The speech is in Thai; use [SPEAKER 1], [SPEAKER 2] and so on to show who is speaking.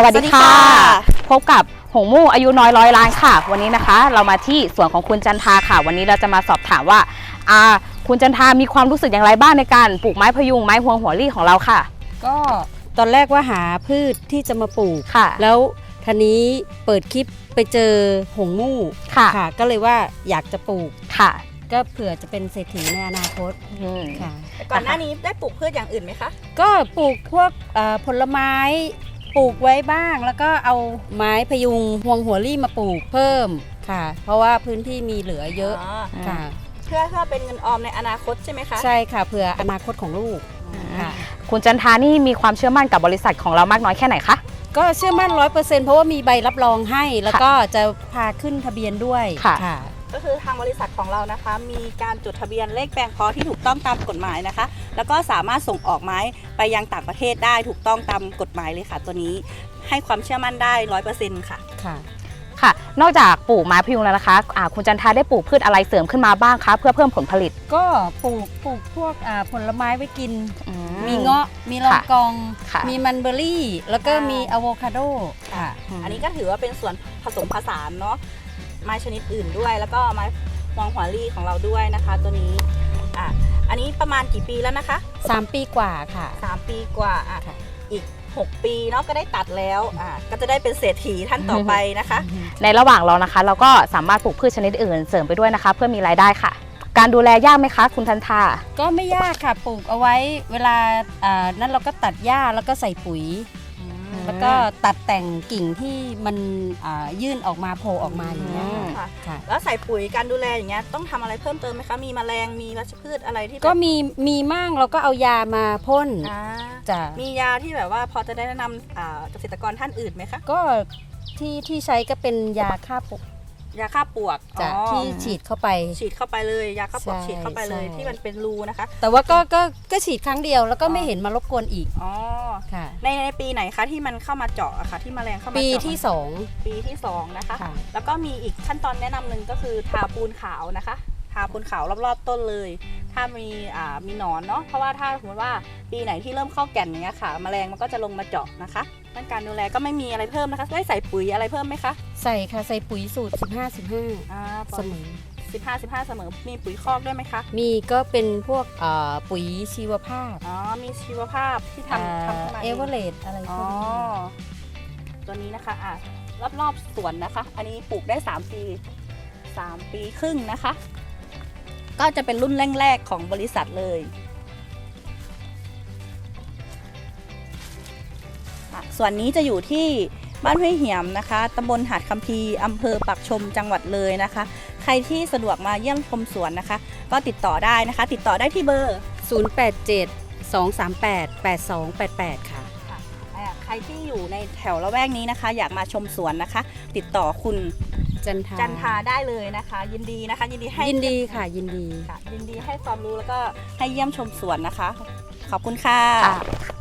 [SPEAKER 1] สวัสดีค่ะ
[SPEAKER 2] สวัสดีค่ะ
[SPEAKER 1] พบกับหงมู่อายุน้อยร้อยล้านค่ะ วันนี้นะคะ เรามาที่สวนของคุณจันทาค่ะ วันนี้เราจะมาสอบถามว่าอ่าคุณจันทามีความรู้สึกอย่างไรบ้างในการปลูกไม้พยุงไม้พวงหัวรี่ของเราค่ะ
[SPEAKER 2] ก็ตอนแรกว่าหาพืชที่จะมาปลูก
[SPEAKER 1] ค่ะ
[SPEAKER 2] แล้วทีนี้เปิดคลิปไปเจอหงมู่
[SPEAKER 1] ค่ะ
[SPEAKER 2] ค่ะก็เลยว่าอยากจะปลูก
[SPEAKER 1] ค่ะ
[SPEAKER 2] ก็เผื่อจะเป็นเศรษฐีในอนาคต
[SPEAKER 1] อืม
[SPEAKER 2] ค่ะ
[SPEAKER 3] ก่อนหน้านี้ได้ปลูกพืชอย่างอื่นไหมคะ
[SPEAKER 2] ก็ปลูกพวกเอ่อผลไม้ ปลูกไว้บ้าง แล้วก็เอาไม้พยุงพวงหัวรี่มาปลูกเพิ่มค่ะ เพราะว่าพื้นที่มีเหลือเยอะค่ะ
[SPEAKER 3] เพื่อเพื่อเป็นเงินออมในอนาคตใช่ไหมคะ
[SPEAKER 2] ใช่ค่ะเผื่ออนาคตของลูกค่ะ
[SPEAKER 1] คุณจันทานี่มีความเชื่อมั่นกับบริษัทของเรามากน้อยแค่ไหนคะ
[SPEAKER 2] ก็เชื่อมั่นร้อยเปอร์เซ็นต์เพราะว่ามีใบรับรองให้ แล้วก็จะพาขึ้นทะเบียนด้วย
[SPEAKER 1] ค่ะ
[SPEAKER 2] ค่ะ
[SPEAKER 3] ก็คือทางบริษัทของเรานะคะ มีการจดทะเบียนเลขแปลงเพาะที่ถูกต้องตามกฎหมายนะคะ แล้วก็สามารถส่งออกไม้ไปยังต่างประเทศได้ถูกต้องตามกฎหมายเลยค่ะ ตัวนี้ให้ความเชื่อมั่นได้ร้อยเปอร์เซ็นต์ค่ะ
[SPEAKER 2] ค่ะ
[SPEAKER 1] ค่ะ นอกจากปลูกไม้พยุงแล้วนะคะอ่าคุณจันทาได้ปลูกพืชอะไรเสริมขึ้นมาบ้างคะเพื่อเพิ่มผลผลิต
[SPEAKER 2] ก็ปลูกปลูกพวกอ่าผลไม้ไว้กิน
[SPEAKER 1] อื
[SPEAKER 2] มีเงาะ มีลองกอง
[SPEAKER 1] ค่ะ
[SPEAKER 2] มีมันเบอร์รี่ แล้วก็
[SPEAKER 3] ใช่
[SPEAKER 2] มีอะโวคาโดค่ะ
[SPEAKER 3] อันนี้ก็ถือว่าเป็นส่วนผสมผสานเนาะ ไม้ชนิดอื่นด้วย แล้วก็ไม้มองหัวลี่ของเราด้วยนะคะ ตัวนี้อะอันนี้ประมาณกี่ปีแล้วนะคะ
[SPEAKER 2] สามปีกว่าค่ะ
[SPEAKER 3] สามปีกว่าอะ
[SPEAKER 2] ค่ะ
[SPEAKER 3] อีก 6 ปีเนาะก็ได้ตัดแล้วอะก็จะได้เป็นเศรษฐีท่านต่อไปนะคะ
[SPEAKER 1] ในระหว่างเรานะคะ เราก็สามารถปลูกพืชชนิดอื่นเสริมไปด้วยนะคะ เพื่อมีรายได้ค่ะ การดูแลยากไหมคะ คุณทันทา
[SPEAKER 2] ก็ไม่ยากค่ะปลูกเอาไว้เวลาอ่านั้นเราก็ตัดหญ้าแล้วก็ใส่ปุ๋ย แล้วก็ตัดแต่งกิ่งที่มันอ่ายื่นออกมาโผล่ออกมาอย่างเงี้ย
[SPEAKER 1] อืม
[SPEAKER 3] ค่ะ
[SPEAKER 2] ค่ะ
[SPEAKER 3] แล้วใส่ปุ๋ยการดูแลอย่างเงี้ยต้องทำอะไรเพิ่มเติมไหมคะ มีแมลงมีวัชพืชอะไรที่
[SPEAKER 2] ก็มีมีมั่งเราก็เอายามาพ่น
[SPEAKER 3] อ่า
[SPEAKER 2] จ้ะ
[SPEAKER 3] มียาที่แบบว่าพอจะได้แนะนำอ่าเกษตรกรท่านอื่นไหมคะ
[SPEAKER 2] ก็ที่ที่ใช้ก็เป็นยาฆ่าปลวก
[SPEAKER 3] ยาฆ่าปลวก
[SPEAKER 2] จ้ะ
[SPEAKER 3] อ๋อ
[SPEAKER 2] ที่ฉีดเข้าไป
[SPEAKER 3] ฉีดเข้าไปเลยยาฆ่าปลวก
[SPEAKER 2] ใช่
[SPEAKER 3] ฉีดเข้าไปเลย
[SPEAKER 2] ใช่
[SPEAKER 3] ที่มันเป็นรูนะคะ
[SPEAKER 2] แต่ว่าก็ก็ก็ฉีดครั้งเดียวแล้วก็ไม่เห็นมารบกวนอีก
[SPEAKER 3] อ๋อ
[SPEAKER 2] ค่ะ
[SPEAKER 3] ในในปีไหนคะที่มันเข้ามาเจาะอะคะที่แมลงเข้ามา
[SPEAKER 2] ปี
[SPEAKER 3] เจาะ
[SPEAKER 2] ที่สอง
[SPEAKER 3] ปีที่สองนะคะ
[SPEAKER 2] ค่ะ
[SPEAKER 3] แล้วก็มีอีกขั้นตอนแนะนำหนึ่งก็คือทาปูนขาวนะคะ ทาปูนขาวรอบๆต้นเลย ถ้ามีอ่ามีหนอนเนาะเพราะว่าถ้าสมมติว่าปีไหนที่เริ่มเข้าแก่นอย่างเงี้ยค่ะ แมลงมันก็จะลงมาเจาะนะคะ ด้านการดูแลก็ไม่มีอะไรเพิ่มนะคะ ได้ใส่ปุ๋ยอะไรเพิ่มไหมคะ
[SPEAKER 2] ใส่ค่ะใส่ปุ๋ยสูตร 15 15
[SPEAKER 3] อ่า
[SPEAKER 2] เสมอ
[SPEAKER 3] สิบห้าสิบห้าเสมอ มีปุ๋ยคอกด้วยไหมคะ
[SPEAKER 2] มีก็เป็นพวกเอ่อปุ๋ยชีวภาพ
[SPEAKER 3] อ๋อ มีชีวภาพที่ทำทำขึ้นมา
[SPEAKER 2] เอ
[SPEAKER 3] เอง
[SPEAKER 2] เวอเรสอะไรพ
[SPEAKER 3] อ๋
[SPEAKER 2] ว
[SPEAKER 3] อ
[SPEAKER 2] กนี้
[SPEAKER 3] ตัวนี้นะคะ อะรอบๆสวนนะคะ อันนี้ปลูกได้ 3 ปี 3 ปีครึ่งนะคะ ก็จะเป็นรุ่นแรกๆของบริษัทเลย ส่วนนี้จะอยู่ที่บ้านห้วยเหียมนะคะตำบลหาดคัมภีร์อำเภอปักชมจังหวัดเลยนะคะ ใครที่สะดวกมาเยี่ยมชมสวนนะคะ ก็ติดต่อได้นะคะ ติดต่อได้ที่เบอร์
[SPEAKER 2] 087 238 8288ค่ะ
[SPEAKER 3] อะใครที่อยู่ในแถวละแวกนี้นะคะ อยากมาชมสวนนะคะ ติดต่อคุณ
[SPEAKER 2] จันทา
[SPEAKER 3] จันทาได้เลยนะคะ ยินดีนะคะ ยินดีให้
[SPEAKER 2] ยินดีค่ะ ยินดี
[SPEAKER 3] ค่ะยินดีให้ความรู้แล้วก็ให้เยี่ยมชมสวนนะคะ ขอบคุณค่ะ
[SPEAKER 1] ค่ะ